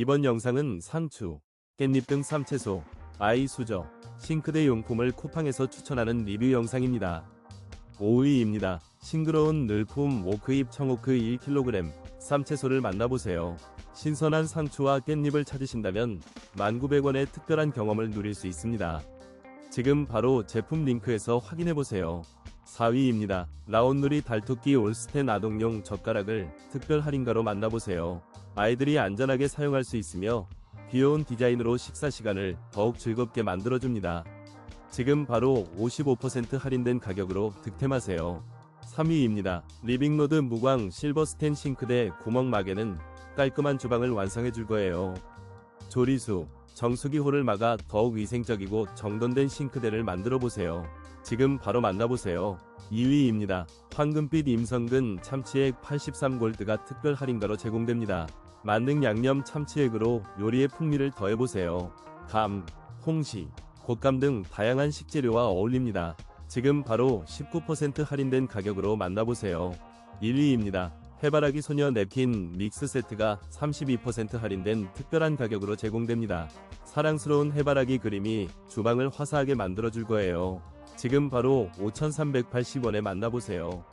이번 영상은 상추, 깻잎 등 삼채소, 아이 수저, 싱크대 용품을 쿠팡에서 추천하는 리뷰 영상입니다. 5위입니다. 싱그러운 늘품 오크잎 청오크 1kg, 삼채소를 만나보세요. 신선한 상추와 깻잎을 찾으신다면 1900원의 특별한 경험을 누릴 수 있습니다. 지금 바로 제품 링크에서 확인해보세요. 4위입니다. 라온누리 달토끼 올스텐 아동용 젓가락을 특별 할인가로 만나보세요. 아이들이 안전하게 사용할 수 있으며 귀여운 디자인으로 식사 시간을 더욱 즐겁게 만들어줍니다. 지금 바로 55% 할인된 가격으로 득템하세요. 3위입니다. 리빙로드 무광 실버 스텐 싱크대 구멍막에는 깔끔한 주방을 완성해 줄 거예요. 조리수, 정수기 홀을 막아 더욱 위생적이고 정돈된 싱크대를 만들어 보세요. 지금 바로 만나보세요. 2위입니다. 황금빛 임성근 참치액 83골드가 특별 할인가로 제공됩니다. 만능 양념 참치액으로 요리의 풍미를 더해보세요. 감, 홍시, 곶감 등 다양한 식재료와 어울립니다. 지금 바로 19% 할인된 가격으로 만나보세요. 1위입니다. 해바라기 소녀 냅킨 믹스 세트가 32% 할인된 특별한 가격으로 제공됩니다. 사랑스러운 해바라기 그림이 주방을 화사하게 만들어줄 거예요. 지금 바로 5,380원에 만나보세요.